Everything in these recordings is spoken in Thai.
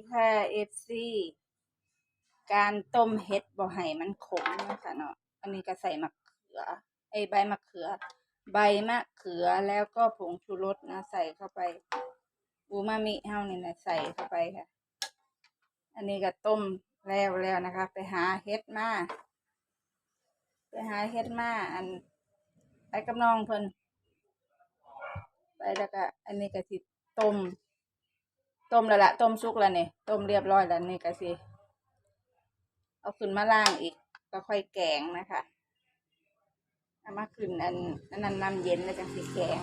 ดีค่ะเอฟซีการต้มเห็ดบ่ให้มันขมนะคะเนาะอันนี้ก็ใส่มะเขือไอใบมะเขือ ใบมะเขือแล้วก็ผงชูรสนะใส่เข้าไปอูมามิเฮานี่นะใส่เข้าไปค่ะ อันนี้ก็ต้มแล้วแล้วนะคะ ไปหาเห็ดมาไปหาเห็ดมาอัน ไปกับน้องเพิ่นไปแล้วก็อันนี้ก็สิต้ม ต้มแล้วละต้มสุกแล้วนี่ต้มเรียบร้อยแล้วนี่ก็สิเอาขึ้นมาล่างอีกก็ค่อยแกงนะคะเอามาขึ้นอันนนั้นน้ำเย็นแล้วจังสิแกง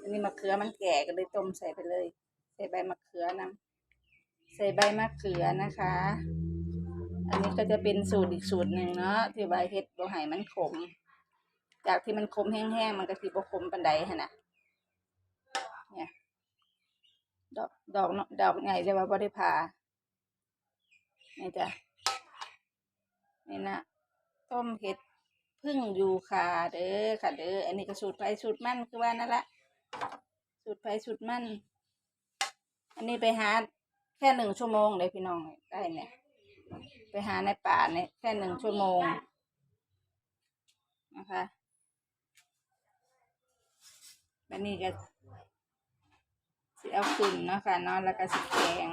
อันนี้มะเขือมันแก่ก็เลยต้มใส่ไปเลย ใส่ใบมะเขือนำใส่ใบมะเขือนะคะ อันนี้ก็จะเป็นสูตรอีกสูตรหนึ่งเนาะที่ใบเฮ็ดบ่ให้มันขม จากที่มันขมแห้งๆมันก็สิบ่ขมปานใดหั่นน่ะเนี่ย ดอกดอกเนาะดอกใหญ่แต่ว่าบ่ได้ผ่านี่จ้ะนี่นะต้มเห็ดพึ่งยูคาเด้อค่ะเด้ออันนี้ก็สูตรไฟสูตรมั่นคือว่านั่นละสูตรไฟสูตรมั่น อันนี้ไปหาแค่หนึ่งชั่วโมงเลยพี่น้องได้เนี่ย ไปหาในป่าเนี่ยแค่หนึ่งชั่วโมงนะคะอันนี้ก็ เอาขึ้นนะคะเนาะแล้วก็สิแกง